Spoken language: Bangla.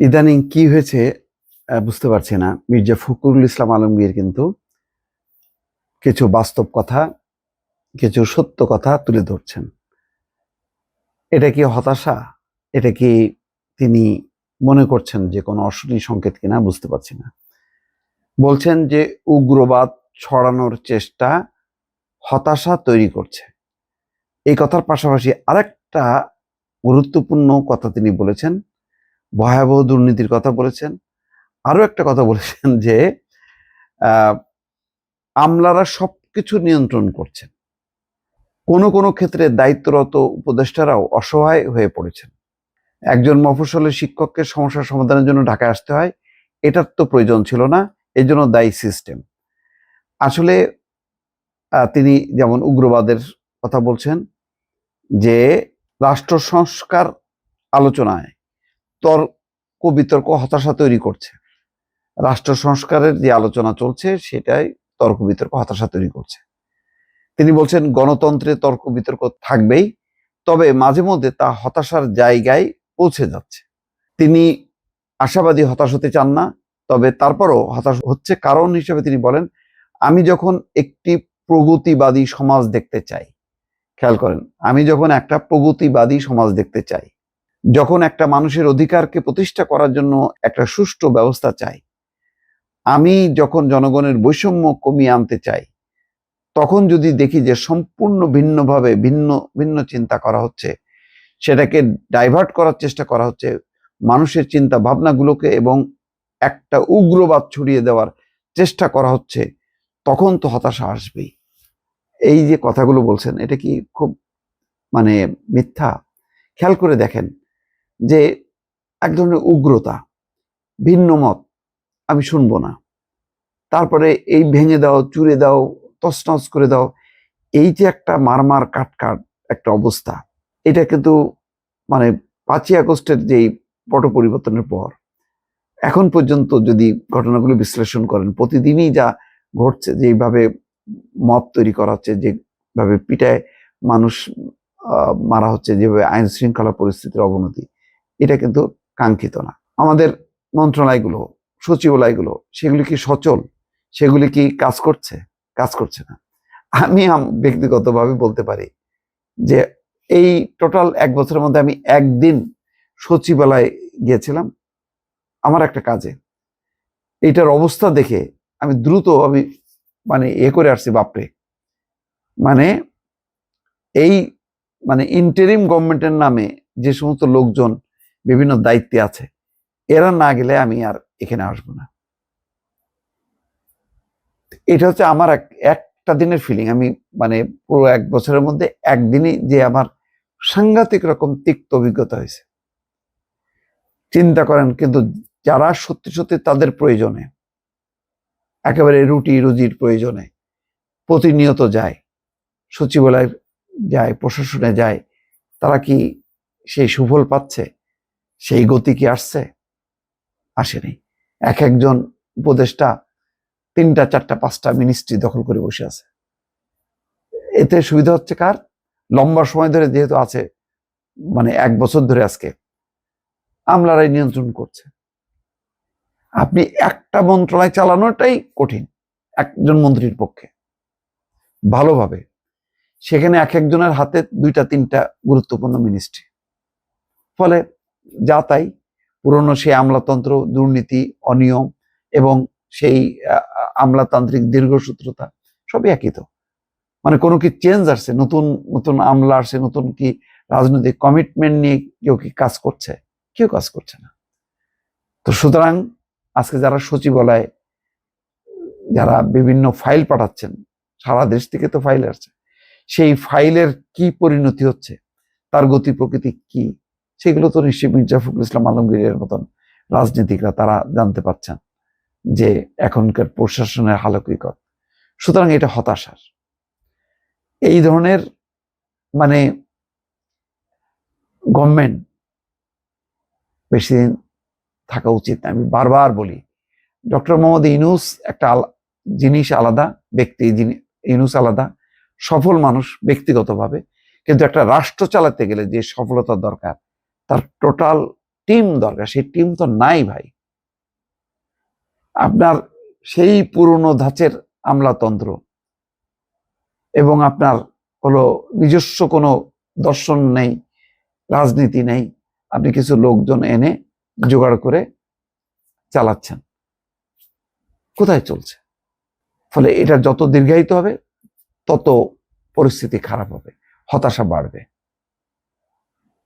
ইদানিং কি হয়েছে বুঝতে পারছি না। মির্জা ফখরুল ইসলাম আলমগীর কিন্তু কিছু বাস্তব কথা, কিছু সত্য কথা তুলে ধরছেন। এটা কি হতাশা? এটা কি তিনি মনে করছেন যে কোনো অশনি সংকেত কিনা? বুঝতে পারছি না। বলছেন যে উগ্রবাদ ছড়ানোর চেষ্টা হতাশা তৈরি করছে। এই কথার পাশাপাশি আরেকটা গুরুত্বপূর্ণ কথা তিনি বলেছেন ভয়াবহ দুর্নীতির কথা বলেছেন। আরও একটা কথা বলেছেন যে আমলারা সবকিছু নিয়ন্ত্রণ করছেন। কোনো কোনো ক্ষেত্রে দায়িত্বরত উপদেষ্টারাও অসহায় হয়ে পড়েছেন। একজন মফস্বলের শিক্ষককে সমস্যার সমাধানের জন্য ঢাকায় আসতে হয়, এটার তো প্রয়োজন ছিল না এই জন্য দায়ী সিস্টেম। আসলে তিনি যেমন উগ্রবাদের কথা বলছেন যে, রাষ্ট্র সংস্কার আলোচনায় তর্ক বিতর্ক হতাশা তৈরি করছে। রাষ্ট্র সংস্কারের যে আলোচনা চলছে, সেটাই তর্ক বিতর্ক হতাশা তৈরি করছে। তিনি বলছেন, গণতন্ত্রে তর্ক বিতর্ক থাকবেই, তবে মাঝে মধ্যে তা হতাশার জায়গায় পৌঁছে যাচ্ছে। তিনি আশাবাদী হতাশ হতে চান না, তবে তারপরও হতাশ হচ্ছে কারণ হিসেবে তিনি বলেন, আমি যখন একটি প্রগতিবাদী সমাজ দেখতে চাই, খেয়াল করেন, আমি যখন একটা প্রগতিবাদী সমাজ দেখতে চাই যখন একটা মানুষের অধিকারকে প্রতিষ্ঠা করার জন্য একটা সুষ্ঠু ব্যবস্থা চাই, আমি যখন জনগণের বৈষম্য কমিয়ে আনতে চাই, তখন যদি দেখি যে সম্পূর্ণ ভিন্নভাবে ভিন্ন ভিন্ন চিন্তা করা হচ্ছে, সেটাকে ডাইভার্ট করার চেষ্টা করা হচ্ছে, মানুষের চিন্তা ভাবনাগুলোকে এবং একটা উগ্রবাদ ছড়িয়ে দেওয়ার চেষ্টা করা হচ্ছে, তখন তো হতাশা আসবেই। এই যে কথাগুলো বলছেন, এটা কি খুব মানে মিথ্যা? খেয়াল করে দেখেন যে এক ধরনের উগ্রতা, ভিন্ন মত আমি শুনব না। তারপরে এই ভেঙে দাও, চুরে দাও, তছনছ করে দাও, এই যে একটা মারমার কাট কাট একটা অবস্থা, এটা কিন্তু মানে পাঁচই আগস্টের যেই পট পরিবর্তনের পর, এখন পর্যন্ত যদি ঘটনাগুলো বিশ্লেষণ করেন, প্রতিদিনই যা ঘটছে যেভাবে মব তৈরি করা হচ্ছে, যেভাবে পিটায় মানুষ মারা হচ্ছে, যেভাবে আইন শৃঙ্খলা পরিস্থিতির অবনতি এটা কিন্তু কাঙ্ক্ষিত না। আমাদের মন্ত্রণালয়গুলো, সচিবালয়গুলো, সেগুলি কি সচল? সেগুলি কি কাজ করছে? কাজ করছে না। আমি ব্যক্তিগতভাবে বলতে পারি যে এই টোটাল এক বছরের মধ্যে আমি একদিন সচিবালয় গিয়েছিলাম আমার একটা কাজে। এইটার অবস্থা দেখে আমি দ্রুত আমি মানে এ করে আসছি, বাপরে। মানে এই মানে ইন্টারিম গভর্নমেন্টের নামে যে সমস্ত লোকজন বিভিন্ন দায়িত্বে আছে। এরা না গেলে আমি আর এখানে আসব না। এটা হচ্ছে আমার এক, একটা দিনের ফিলিং আমি মানে পুরো এক বছরের মধ্যে একদিনই যে আমার সাংঘাতিক রকম তিক্ত অভিজ্ঞতা হয়েছে। চিন্তা করেন, কিন্তু যারা সত্যি সত্যি তাদের প্রয়োজনে, একেবারে রুটি রুজির প্রয়োজনে প্রতিনিয়ত যায়, সচিবালয় যায়, প্রশাসনে যায়, তারা কি সেই সুফল পাচ্ছে? সেই গতি কি আসছে? আসেনি। এক একজন উপদেষ্টা তিনটা, চারটা, পাঁচটা মিনিস্ট্রি দখল করে বসে আছে। এতে সুবিধা হচ্ছে কার? লম্বা সময় ধরে যেহেতু আছে মানে এক বছর ধরে আজকে, আমলারাই নিয়ন্ত্রণ করছে। আপনি একটা মন্ত্রণালয় চালানোটাই কঠিন, একজন মন্ত্রীর পক্ষে। ভালোভাবে। সেখানে এক একজনের হাতে দুইটা, তিনটা গুরুত্বপূর্ণ মিনিস্ট্রি ফলে যা তাই, পুরনো সেই আমলাতন্ত্র, দুর্নীতি, অনিয়ম এবং সেই আমলাতান্ত্রিক দীর্ঘসূত্রতা, সবই একই তো। মানে কোনো কি চেঞ্জ আসছে? নতুন নতুন আমলা আসছে, নতুন কি রাজনৈতিক কমিটমেন্ট নিয়ে কেউ কি কাজ করছে? কেউ কাজ করছে না। তো সুতরাং আজকে যারা সচিবালয়, যারা বিভিন্ন ফাইল পাঠাচ্ছেন, সারা দেশ থেকে তো ফাইল আসছে, সেই ফাইলের কি পরিণতি হচ্ছে? তার গতি প্রকৃতি কি? সেগুলো তো নিশ্চয়ই মির্জা ফখরুল ইসলাম আলমগীরের মতন রাজনীতিকরা, তারা জানতে পারছেন যে এখনকার প্রশাসনের হালকিকত সুতরাং এটা হতাশার এই ধরনের মানে গভর্নমেন্ট বেশি দিন থাকা উচিত। আমি বারবার বলি, ডক্টর মোহাম্মদ ইনুস একটা জিনিস আলাদা, ব্যক্তি ইনুস আলাদা, সফল মানুষ ব্যক্তিগতভাবে, কিন্তু একটা রাষ্ট্র চালাতে গেলে যে সফলতার দরকার তার টোটাল টিম দরকার, সেই টিম তো নাই ভাই। আপনার সেই পুরনো ধাঁচের আমলাতন্ত্র এবং আপনার হলো নিজস্ব কোনো দর্শন নেই, রাজনীতি নেই, আপনি কিছু লোকজন এনে জোগাড় করে চালাচ্ছেন। কোথায় চলছে? ফলে এটা যত দীর্ঘায়িত হবে, তত পরিস্থিতি খারাপ হবে, হতাশা বাড়বে।